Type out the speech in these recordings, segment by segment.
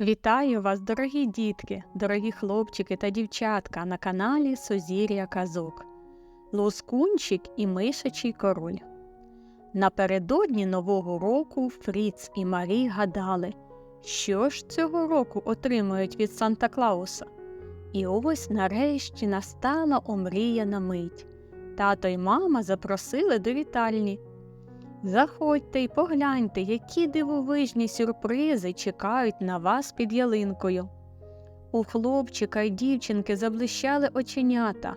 Вітаю вас, дорогі дітки, дорогі хлопчики та дівчатка на каналі Созір'я Казок. Лоскунчик і мишачий король. Напередодні Нового року Фріц і Марі гадали, що ж цього року отримують від Санта Клауса. І ось нарешті настала омріяна мить. Тато й мама запросили до вітальні. Заходьте й погляньте, які дивовижні сюрпризи чекають на вас під ялинкою. У хлопчика й дівчинки заблищали оченята.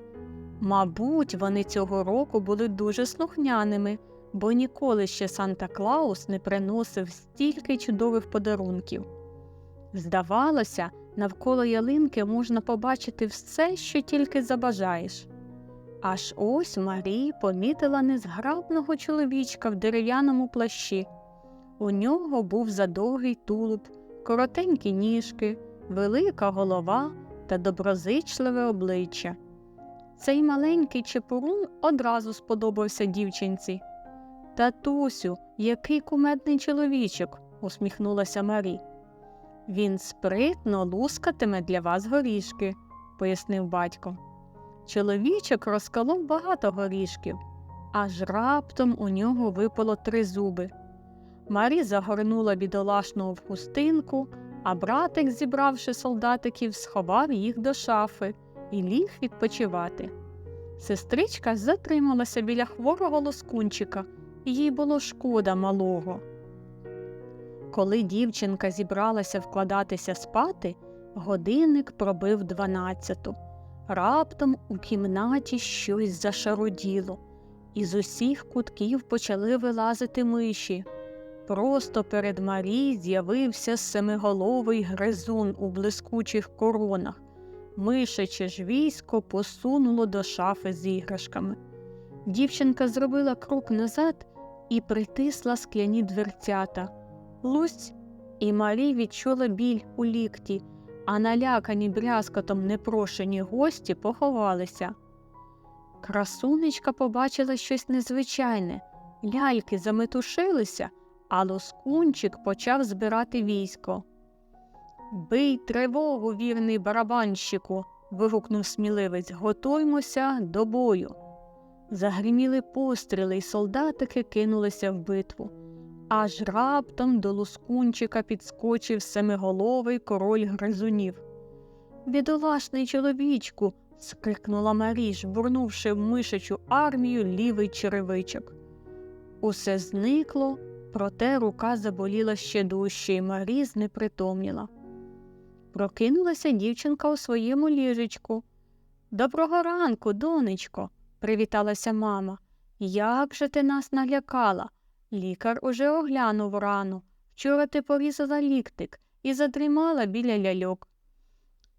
Мабуть, вони цього року були дуже слухняними, бо ніколи ще Санта Клаус не приносив стільки чудових подарунків. Здавалося, навколо ялинки можна побачити все, що тільки забажаєш. Аж ось Марі помітила незграбного чоловічка в дерев'яному плащі. У нього був задовгий тулуб, коротенькі ніжки, велика голова та доброзичливе обличчя. Цей маленький чепурун одразу сподобався дівчинці. Татусю, який кумедний чоловічок, усміхнулася Марі. Він спритно лускатиме для вас горішки, пояснив батько. Чоловічок розколов багато горішків, аж раптом у нього випало три зуби. Марі загорнула бідолашного в хустинку, а братик, зібравши солдатиків, сховав їх до шафи і ліг відпочивати. Сестричка затрималася біля хворого лоскунчика, їй було шкода малого. Коли дівчинка зібралася вкладатися спати, годинник пробив дванадцяту. Раптом у кімнаті щось зашароділо, і з усіх кутків почали вилазити миші. Просто перед Марі з'явився семиголовий гризун у блискучих коронах. Мишаче ж військо посунуло до шафи з іграшками. Дівчинка зробила крок назад і притисла скляні дверцята. Лусь і Марі відчула біль у лікті а налякані брязкотом непрошені гості поховалися. Красунечка побачила щось незвичайне, ляльки заметушилися, а лоскунчик почав збирати військо. Бий тривогу, вірний барабанщику. вигукнув сміливець, готуймося до бою. Загриміли постріли, й солдатики кинулися в битву. Аж раптом до лускунчика підскочив семиголовий король гризунів. Бідолашний чоловічку. скрикнула Маріж, бурнувши в мишачу армію лівий черевичок. Усе зникло, проте рука заболіла ще дужче, і Марі знепритомніла. Прокинулася дівчинка у своєму ліжечку. Доброго ранку, донечко, привіталася мама. Як же ти нас налякала? Лікар уже оглянув рану. Вчора ти порізала ліктик і задрімала біля ляльок.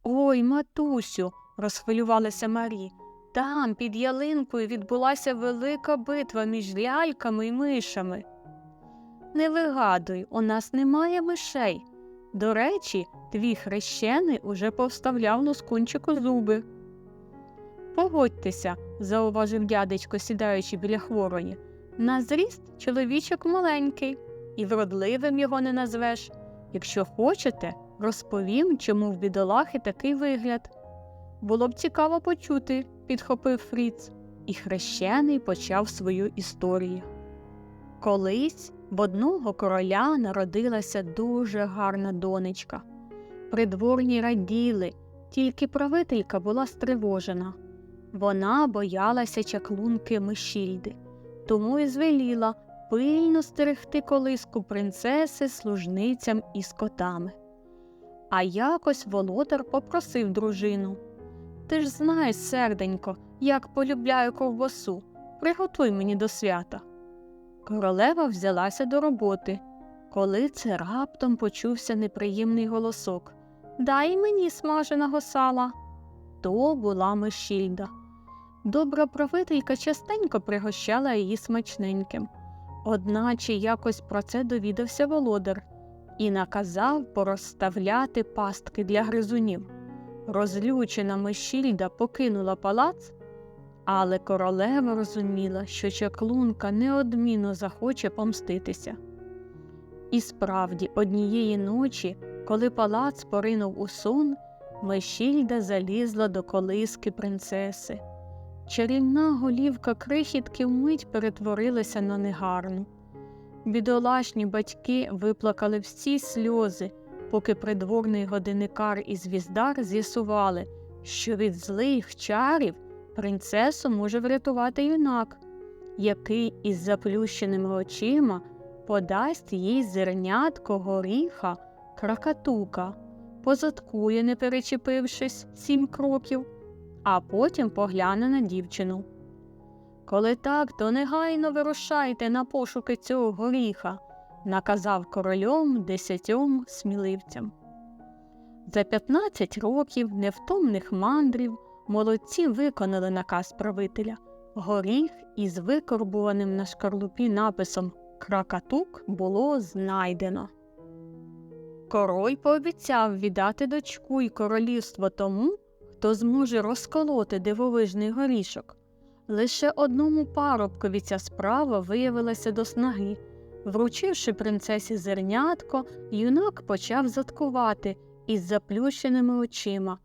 Ой, матусю, розхвилювалася Марі. Там, під ялинкою, відбулася велика битва між ляльками і мишами. Не вигадуй, у нас немає мишей. До речі, твій хрещений уже повставляв лоскунчику зуби. Погодьтеся, зауважив дядечко, сідаючи біля хворої. На зріст чоловічок маленький, і вродливим його не назвеш. Якщо хочете, розповім, чому в бідолахи такий вигляд. Було б цікаво почути, підхопив Фріц, і хрещений почав свою історію. Колись в одного короля народилася дуже гарна донечка. Придворні раділи, тільки правителька була стривожена. Вона боялася чаклунки Мишільди тому і звеліла пильно стерегти колиску принцеси служницям і скотами. А якось володар попросив дружину Ти ж знаєш, серденько, як полюбляю ковбасу. Приготуй мені до свята. Королева взялася до роботи. Коли це раптом почувся неприємний голосок Дай мені смаженого сала. То була Мишільда. Добра правителька частенько пригощала її смачненьким, одначе якось про це довідався володар і наказав порозставляти пастки для гризунів. Розлючена Мишільда покинула палац, але королева розуміла, що чаклунка неодмінно захоче помститися. І справді, однієї ночі Коли палац поринув у сон, Мешільда залізла до колиски принцеси. Чарівна голівка крихітки вмить перетворилася на негарну. Бідолашні батьки виплакали всі сльози, поки придворний годинникар і звіздар з'ясували, що від злих чарів принцесу може врятувати юнак, який із заплющеними очима подасть їй зернятко горіха кракатука, позадкує, не перечепившись сім кроків, а потім погляне на дівчину. Коли так, то негайно вирушайте на пошуки цього горіха, наказав корольом десятьом сміливцям. За 15 років невтомних мандрів молодці виконали наказ правителя. Горіх із викорбуваним на шкарлупі написом Кракатук було знайдено. Король пообіцяв віддати дочку й королівство тому, хто зможе розколоти дивовижний горішок. Лише одному парубкові ця справа виявилася до снаги. Вручивши принцесі зернятко, юнак почав заткувати із заплющеними очима.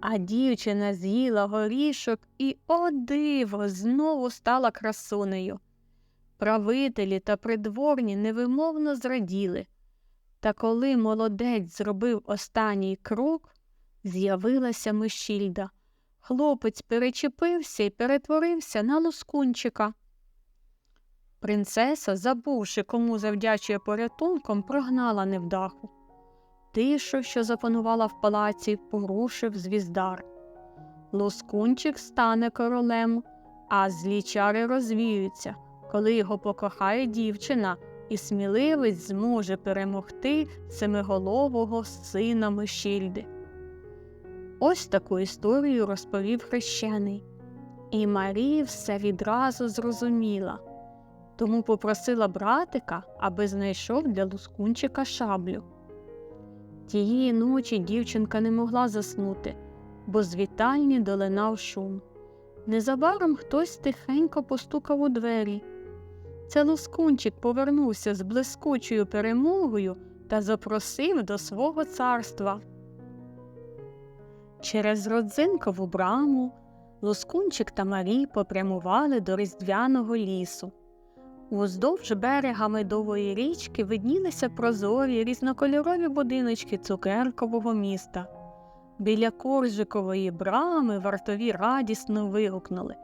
А дівчина з'їла горішок і, о диво, знову стала красунею. Правителі та придворні невимовно зраділи. Та коли молодець зробив останній крок, з'явилася Мишільда. Хлопець перечепився і перетворився на лускунчика. Принцеса, забувши, кому завдячує порятунком, прогнала невдаху. Тишу, що запанувала в палаці, порушив звіздар. Лускунчик стане королем, а злі чари розвіються, коли його покохає дівчина, і сміливець зможе перемогти семиголового сина Мишільди. Ось таку історію розповів хрещений, і Марія все відразу зрозуміла, тому попросила братика, аби знайшов для лускунчика шаблю. Тієї ночі дівчинка не могла заснути, бо з вітальні долинав шум. Незабаром хтось тихенько постукав у двері. Це лускунчик повернувся з блискучою перемогою та запросив до свого царства. Через родзинкову браму Лускунчик та Марій попрямували до різдвяного лісу. Уздовж берега медової річки виднілися прозорі різнокольорові будиночки цукеркового міста. Біля коржикової брами вартові радісно вигукнули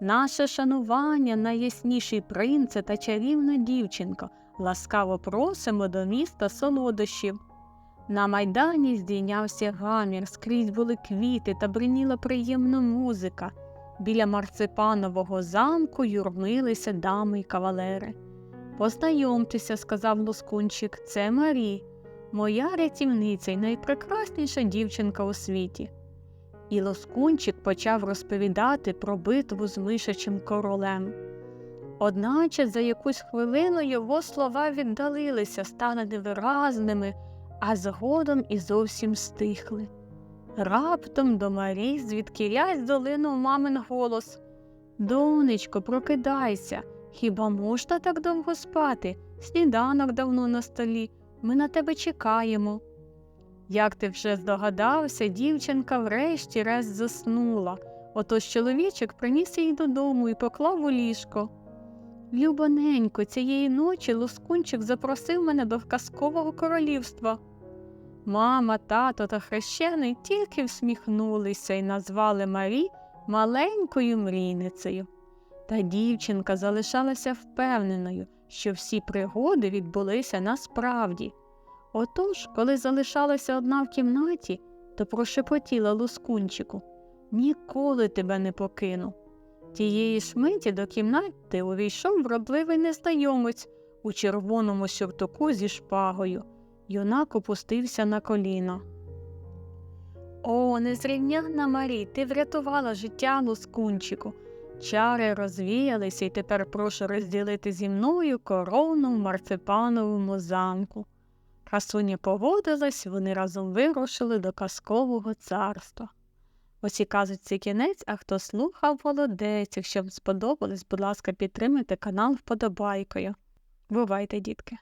Наше шанування, найясніший принце та чарівна дівчинко, ласкаво просимо до міста солодощів. На майдані здійнявся гамір, скрізь були квіти та бриніла приємна музика. Біля марципанового замку юрмилися дами й кавалери. Познайомтеся, сказав Лускунчик, це Марі, моя рятівниця й найпрекрасніша дівчинка у світі. І Лоскунчик почав розповідати про битву з мишачим королем. Одначе за якусь хвилину його слова віддалилися, стали невиразними, а згодом і зовсім стихли. Раптом до Марі звідкілясь долинув мамин голос Донечко, прокидайся, хіба можна так довго спати? Сніданок давно на столі, ми на тебе чекаємо. Як ти вже здогадався, дівчинка врешті раз заснула. Отож чоловічок приніс її додому і поклав у ліжко. Любоненько, цієї ночі лускунчик запросив мене до казкового королівства. Мама, тато та хрещений тільки всміхнулися і назвали Марі маленькою мрійницею. Та дівчинка залишалася впевненою, що всі пригоди відбулися насправді. Отож, коли залишалася одна в кімнаті, то прошепотіла лускунчику ніколи тебе не покину. Тієї ж миті до кімнати увійшов вродливий незнайомець у червоному сюртуку зі шпагою. Юнак опустився на коліно. О, незрівняна Марі, ти врятувала життя лускунчику. Чари розвіялися, і тепер прошу розділити зі мною корону в марципановому замку. Красуні погодилась, вони разом вирушили до казкового царства. Ось і казочці кінець, а хто слухав, молодець. Якщо вам сподобалось, будь ласка, підтримайте канал вподобайкою. Бувайте, дітки!